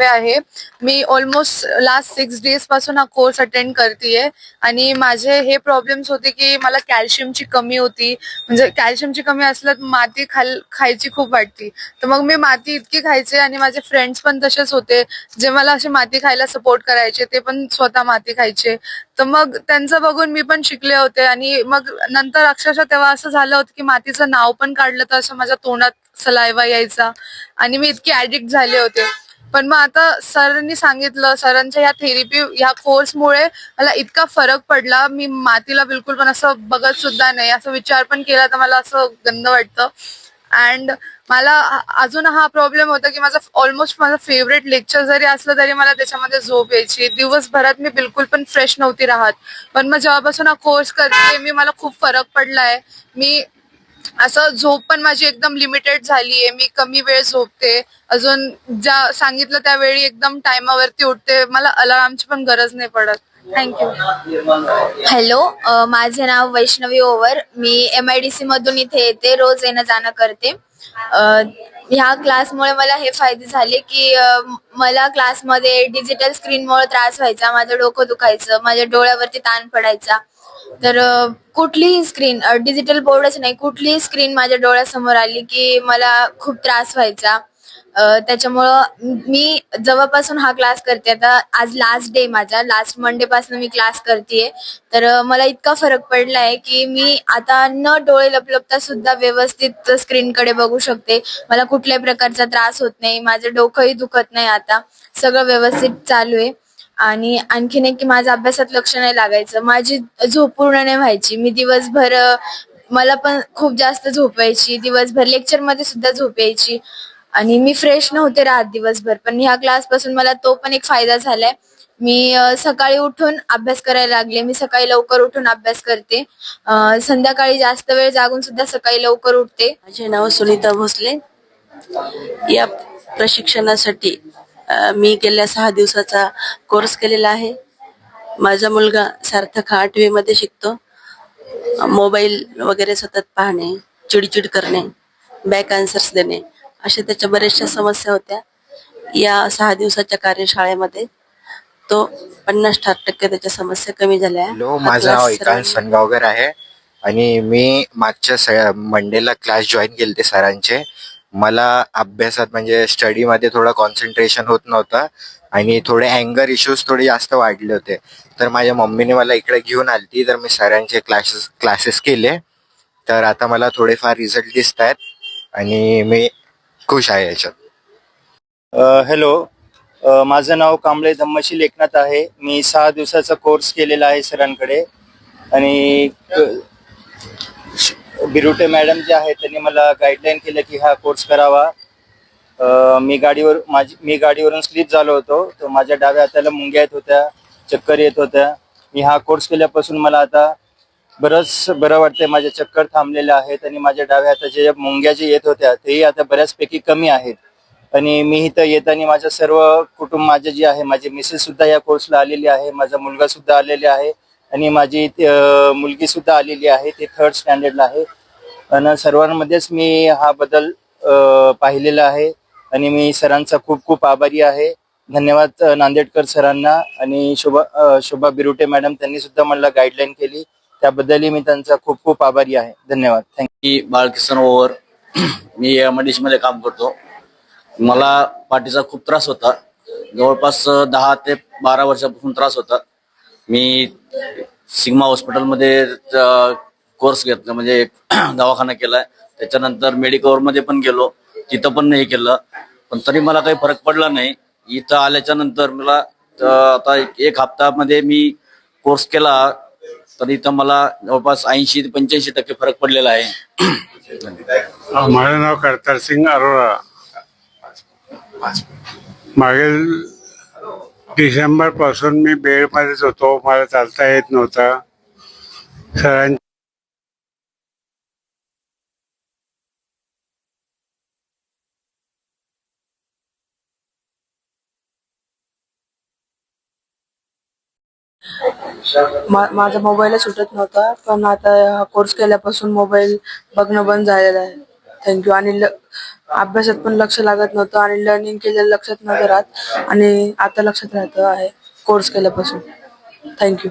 सातवे आहे. मी ऑलमोस्ट लास्ट सिक्स डेजपासून हा कोर्स अटेंड करतेय. आणि माझे हे प्रॉब्लेम्स होते की मला कॅल्शियमची कमी होती. म्हणजे कॅल्शियमची कमी असलं तर माती खाल खायची खूप वाटती. तर मग मी माती इतकी खायचे आणि माझे फ्रेंड्स पण तसेच होते. जे मला असे माती खायला सपोर्ट करायचे ते पण स्वतः माती खायचे. तर मग त्यांचं बघून मी पण शिकले होते. आणि मग नंतर अक्षरशः तेव्हा असं झालं होतं की मातीचं नाव पण काढलं तर असं माझ्या तोंडात सलायवा यायचा. आणि मी इतकी ऍडिक्ट झाले होते. पण मग आता सरांनी सांगितलं सरांच्या ह्या थेरपी ह्या कोर्समुळे मला इतका फरक पडला. मी मातीला बिलकुल पण असं बघत सुद्धा नाही. असं विचार पण केला तर मला असं गंद वाटतं. अँड मला अजून हा प्रॉब्लेम होता की माझा ऑलमोस्ट माझं फेवरेट लेक्चर जरी असलं तरी मला त्याच्यामध्ये झोप यायची. दिवसभरात मी बिलकुल पण फ्रेश नव्हती राहत. पण मग जेव्हापासून हा कोर्स करते मी मला खूप फरक पडलाय. मी असं झोप पण माझी एकदम लिमिटेड झालीये. मी कमी वेळ झोपते. अजून ज्या सांगितलं त्यावेळी एकदम टायमावरती उठते. मला अलार्मची पण गरज नाही पडत. थँक्यू हॅलो अ, माझे नाव वैष्णवी ओवर. मी एम आय डी सी मधून इथे येते. रोज येणं जाणं करते. अ, ह्या क्लासमुळे मला हे फायदे झाले की अ, मला क्लासमध्ये डिजिटल स्क्रीनमुळे त्रास व्हायचा. माझं डोकं दुखायचं. माझ्या डोळ्यावरती ताण पडायचा. तर कुठलीही स्क्रीन डिजिटल बोर्डच नाही कुठलीही स्क्रीन माझ्या डोळ्यासमोर आली की मला खूप त्रास व्हायचा. त्याच्यामुळं मी जवळपासून हा क्लास करते. आता आज लास्ट डे माझा. लास्ट मंडे पासून मी क्लास करतेय. तर मला इतका फरक पडलाय की मी आता न डोळे लपलपता सुद्धा व्यवस्थित स्क्रीनकडे बघू शकते. मला कुठल्याही प्रकारचा त्रास होत नाही. माझं डोकंही दुखत नाही आता. सगळं व्यवस्थित चालू आहे. आणि आणखीन एक की माझं अभ्यासात लक्ष नाही लागायचं. माझी झोप पूर्ण नाही व्हायची. मी दिवसभर मला पण खूप जास्त झोप यायची. दिवसभर लेक्चरमध्ये सुद्धा झोप यायची. आणि मी फ्रेश नव्हते राहत दिवसभर. पण ह्या क्लासपासून मला तो पण एक फायदा झालाय. मी सकाळी उठून अभ्यास करायला लागले. मी सकाळी लवकर उठून अभ्यास करते. संध्याकाळी जास्त वेळ जागून सुद्धा सकाळी लवकर उठते. माझे नाव सुनीता भोसले. या प्रशिक्षणासाठी मी गेल्या सहा दिवसाचा कोर्स केलेला आहे. माझा मुलगा सार्थक हा आठवी मध्ये शिकतो. मोबाईल वगैरे सतत पाहणे चिडचिड करणे बॅक आन्सर्स देणे अशा त्याच्या बऱ्याचशा समस्या होत्या. या सहा दिवसाच्या कार्यशाळेमध्ये तो पन्नास साठ टक्के त्याच्या समस्या कमी झाल्या. माझं एकांत सनगावकर आहे. आणि मी मागच्या मंडेला क्लास जॉईन केले सरांचे. मला अभ्यासात म्हणजे स्टडीमध्ये थोडं कॉन्सन्ट्रेशन होत नव्हतं आणि थोडे अँगर इश्यूज थोडे जास्त वाढले होते. तर माझ्या मम्मीने मला इकडे घेऊन आलती. तर मी सरांचे क्लासेस क्लासेस केले. तर आता मला थोडेफार रिझल्ट दिसत आहेत आणि मी खुश आहे याच्यात. हॅलो माझं नाव कांबळे धम्मशील एकनाथ आहे. मी सहा दिवसाचा कोर्स केलेला आहे सरांकडे. आणि बिरुटे मॅडम जे आहे त्यांनी मला गाईडलाईन केलं की हा कोर्स करावा. अ, मी गाडीवर माझी मी गाडीवरून स्लिप झालो होतो. तर माझ्या डाव्या हाताला मुंग्या येत होत्या चक्कर येत होत्या. मी हा कोर्स केल्यापासून मला आता बरंच बरं वाटतंय. माझ्या चक्कर थांबलेल्या आहेत आणि माझ्या डाव्या हाताच्या ज्या मुंग्या जे येत होत्या तेही आता बऱ्याचपैकी कमी आहेत. आणि मी इथं येताना माझं सर्व कुटुंब माझे जे आहे माझी मिसेस सुद्धा या कोर्सला आलेली आहे माझा मुलगा सुद्धा आलेला आहे आणि माझी मुलगी सुद्धा आलेली आहे ते थर्ड स्टँडर्डला आहे. आणि सर्वांमध्येच मी हा बदल पाहिलेला आहे. आणि मी सरांचा खूप खूप आभारी आहे. धन्यवाद नांदेडकर सरांना. आणि शोभा शोभा बिरुटे मॅडम त्यांनी सुद्धा मला गाईडलाईन केली. त्याबद्दलही मी त्यांचा खूप खूप आभारी आहे. धन्यवाद. थँक्यू बाळकिशन बाळकिसन ओवर मी एममध्ये काम करतो. मला पाठीचा खूप त्रास होता. जवळपास दहा ते बारा वर्षापासून त्रास होता. मी सिग्मा हॉस्पिटलमध्ये कोर्स घेतला म्हणजे दवाखाना केलाय. त्याच्यानंतर मेडिकवरमध्ये पण गेलो. तिथं पण हे केलं. पण तरी मला काही फरक पडला नाही. इथं आल्याच्यानंतर मला आता एक- हप्तामध्ये मी कोर्स केला. तर इथं मला जवळपास ऐंशी ते पंच्याऐंशी टक्के फरक पडलेला आहे. माझं नाव करतार सिंग अरोरा. मागील डिसेंबरपासून मी बेडमध्येच होतो. मला चालता येत नव्हतं. सरां मा- माझा मोबाईलच सुटत नव्हता पण आता हा कोर्स केल्यापासून मोबाईल बघणं बंद झालेलं आहे. थँक्यू आणि ल- अभ्यासात पण लक्ष लागत नव्हतं आणि लर्निंग केलेलं लक्षात नव्हतं राहत आणि आता लक्षात राहतं आहे कोर्स केल्यापासून. थँक्यू